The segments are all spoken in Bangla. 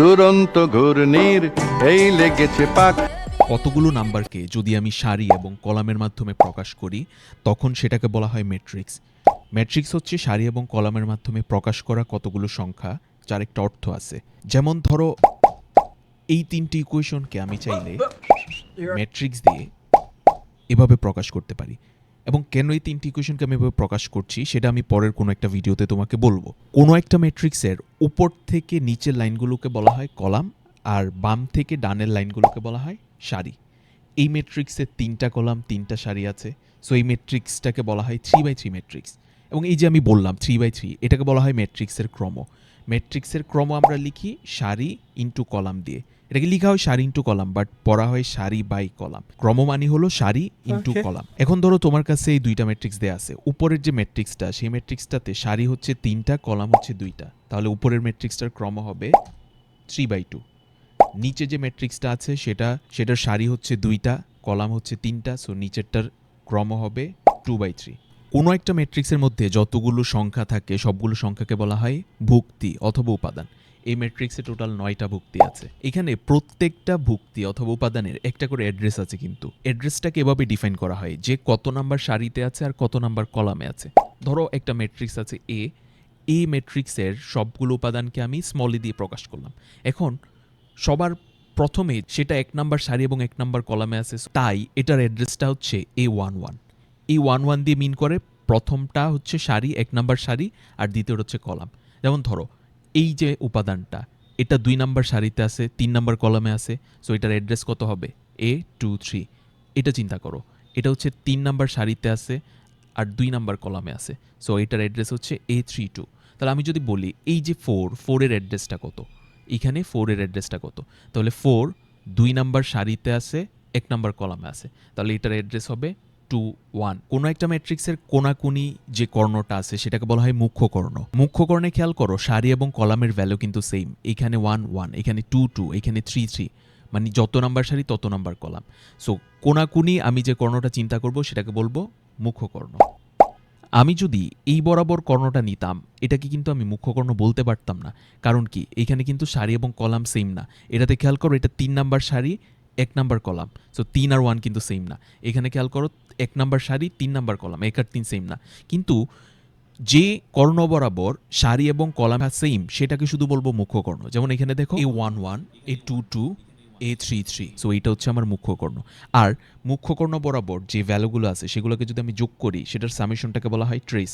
দুরন্ত ঘূর্ণির, এই লেগেছে পাক। কতগুলো নাম্বারকে যদি আমি সারি এবং কলামের মাধ্যমে প্রকাশ করি, তখন সেটাকে বলা হয় ম্যাট্রিক্স। ম্যাট্রিক্স হচ্ছে সারি এবং কলামের মাধ্যমে প্রকাশ করা কতগুলো সংখ্যা, যার একটা অর্থ আছে। যেমন ধরো, এই তিনটি ইকুয়েশনকে আমি চাইলে ম্যাট্রিক্স দিয়ে এভাবে প্রকাশ করতে পারি। এবং কেন এই তিনটি ইকুয়েশনকে আমি এভাবে প্রকাশ করছি, সেটা আমি পরের কোনো একটা ভিডিওতে তোমাকে বলব। কোনো একটা ম্যাট্রিক্সের উপর থেকে নিচের লাইনগুলোকে বলা হয় কলাম, আর বাম থেকে ডানের লাইনগুলোকে বলা হয় সারি। এই ম্যাট্রিক্সের তিনটা কলাম, তিনটা সারি আছে সো এই ম্যাট্রিক্সটাকে বলা হয় থ্রি বাই থ্রি ম্যাট্রিক্স এবং এই যে আমি বললাম থ্রি বাই থ্রি এটাকে বলা হয় ম্যাট্রিক্সের ক্রম। ম্যাট্রিক্সের ক্রম আমরা লিখি সারি ইন্টু কলাম দিয়ে। এটাকে লিখা হয় সারি ইন্টু কলাম বাট পড়া হয় সারি বাই কলাম ক্রম মানে হলো সারি ইন্টু কলাম এখন ধরো তোমার কাছে এই দুইটা ম্যাট্রিক্স দেয়া আছে। উপরের যে ম্যাট্রিক্সটা সেই ম্যাট্রিক্সটাতে সারি হচ্ছে তিনটা কলাম হচ্ছে দুইটা। তাহলে উপরের ম্যাট্রিক্সটার ক্রম হবে থ্রি বাই টু নিচে যে ম্যাট্রিক্সটা আছে সেটা সেটার সারি হচ্ছে দুইটা কলাম হচ্ছে তিনটা সো নিচেরটার ক্রম হবে টু বাই থ্রি কোনো একটা ম্যাট্রিক্সের মধ্যে যতগুলো সংখ্যা থাকে, সবগুলো সংখ্যাকে বলা হয় ভুক্তি অথবা উপাদান। এই ম্যাট্রিক্সে টোটাল নয়টা ভুক্তি আছে। এখানে প্রত্যেকটা ভুক্তি অথবা উপাদানের একটা করে অ্যাড্রেস আছে কিন্তু। অ্যাড্রেসটাকে এভাবে ডিফাইন করা হয় যে কত নাম্বার সারিতে আছে আর কত নাম্বার কলামে আছে। ধরো একটা ম্যাট্রিক্স আছে এ এই ম্যাট্রিক্সের সবগুলো উপাদানকে আমি স্মলি দিয়ে প্রকাশ করলাম। এখন সবার প্রথমে সেটা এক নাম্বার সারি এবং এক নাম্বার কলামে আছে, তাই এটার অ্যাড্রেসটা হচ্ছে এ ওয়ান ওয়ান এই ওয়ান ওয়ান দিয়ে মিন করে প্রথমটা হচ্ছে সারি, এক নাম্বার সারি আর দ্বিতীয়টা হচ্ছে কলাম। যেমন ধরো, এই যে উপাদানটা, এটা দুই নাম্বার সারিতে আছে, তিন নাম্বার কলামে আছে সো এটার অ্যাড্রেস কত হবে? এ টু থ্রি এটা চিন্তা করো, এটা হচ্ছে তিন নাম্বার সারিতে আছে আর দুই নাম্বার কলামে আছে সো এটার অ্যাড্রেস হচ্ছে এ থ্রি টু তাহলে আমি যদি বলি, এই যে ফোর ফোরের অ্যাড্রেসটা কত? এখানে ফোরের অ্যাড্রেসটা কত? তাহলে ফোর দুই নাম্বার সারিতে আছে, এক নাম্বার কলামে আছে। তাহলে এটার অ্যাড্রেস হবে টু ওয়ান কোনো একটা ম্যাট্রিক্সের কোনাকুনি যে কর্ণটা আছে, সেটাকে বলা হয় মুখ্য কর্ণ। মুখ্য কর্ণে খেয়াল করো, সারি এবং কলামের ভ্যালু কিন্তু সেম এখানে ওয়ান ওয়ান এখানে টু টু এখানে থ্রি থ্রি মানে যত নাম্বার সারি, তত নাম্বার কলাম। সো কোনাকুনি আমি যে কর্ণটা চিন্তা করব, সেটাকে বলব মুখ্য কর্ণ। আমি যদি এই বরাবর কর্ণটা নিতাম, এটাকে কিন্তু আমি মুখ্য কর্ণ বলতে পারতাম না। কারণ কি? এখানে কিন্তু সারি এবং কলাম সেম না। এটাতে খেয়াল করো, এটা তিন নাম্বার সারি, এক নাম্বার কলাম। সো তিন আর ওয়ান কিন্তু সেম না। এখানে খেয়াল করো এক নাম্বার সারি তিন নাম্বার কলাম, এক আর তিন সেম না। কিন্তু যে কর্ণ বরাবর সারি এবং কলাম সেম সেটাকে শুধু বলব মুখ্য কর্ণ। যেমন এখানে দেখো A one one A two two A three three so এইটা হচ্ছে আমার মুখ্য কর্ণ। আর মুখ্য কর্ণ বরাবর যে ভ্যালুগুলো আছে, সেগুলোকে যদি আমি যোগ করি, সেটার সামেশনটাকে বলা হয় ট্রেস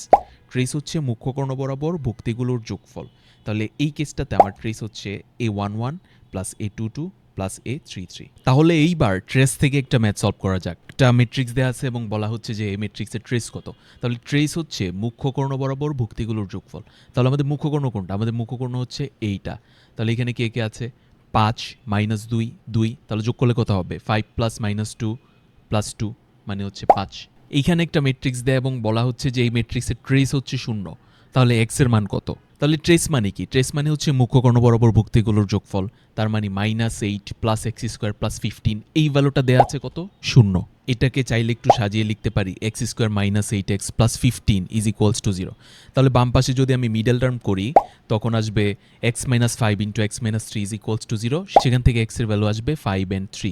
ট্রেস হচ্ছে মুখ্য কর্ণ বরাবর ভুক্তিগুলোর যোগফল। তাহলে এই কেসটাতে আমার ট্রেস হচ্ছে A one one plus A two two plus A three three তাহলে এইবার ট্রেস থেকে একটা ম্যাথ সলভ করা যাক। একটা মেট্রিক্স দেওয়া আছে এবং বলা হচ্ছে যে এই মেট্রিক্সের ট্রেস কত। তাহলে ট্রেস হচ্ছে মুখ্য কর্ণ বরাবর ভুক্তিগুলোর যোগফল। তাহলে আমাদের মুখ্য কর্ণ কোনটা? আমাদের মুখ্য কর্ণ হচ্ছে এইটা। তাহলে এখানে কে কে আছে? পাঁচ মাইনাস দুই দুই। তাহলে যোগ করলে কত হবে? Five plus minus two plus two মানে হচ্ছে পাঁচ। এইখানে একটা মেট্রিক্স দেয় এবং বলা হচ্ছে যে এই মেট্রিক্সের ট্রেস হচ্ছে শূন্য। তাহলে এক্সের মান কত? তাহলে ট্রেস মানে কি? ট্রেস মানে হচ্ছে মুখ্যকর্ণ বরাবর ভুক্তিগুলোর যোগফল। তার মানে minus eight plus X square plus fifteen এই ভ্যালুটা দেওয়া আছে কত? শূন্য। এটাকে চাইলে একটু সাজিয়ে লিখতে পারি। X square minus eight X plus fifteen is equals to zero তাহলে বাম পাশে যদি আমি মিডল টার্ম করি, তখন আসবে X minus five into X minus three is equals to zero সেখান থেকে এক্সের ভ্যালু আসবে ফাইভ অ্যান্ড থ্রি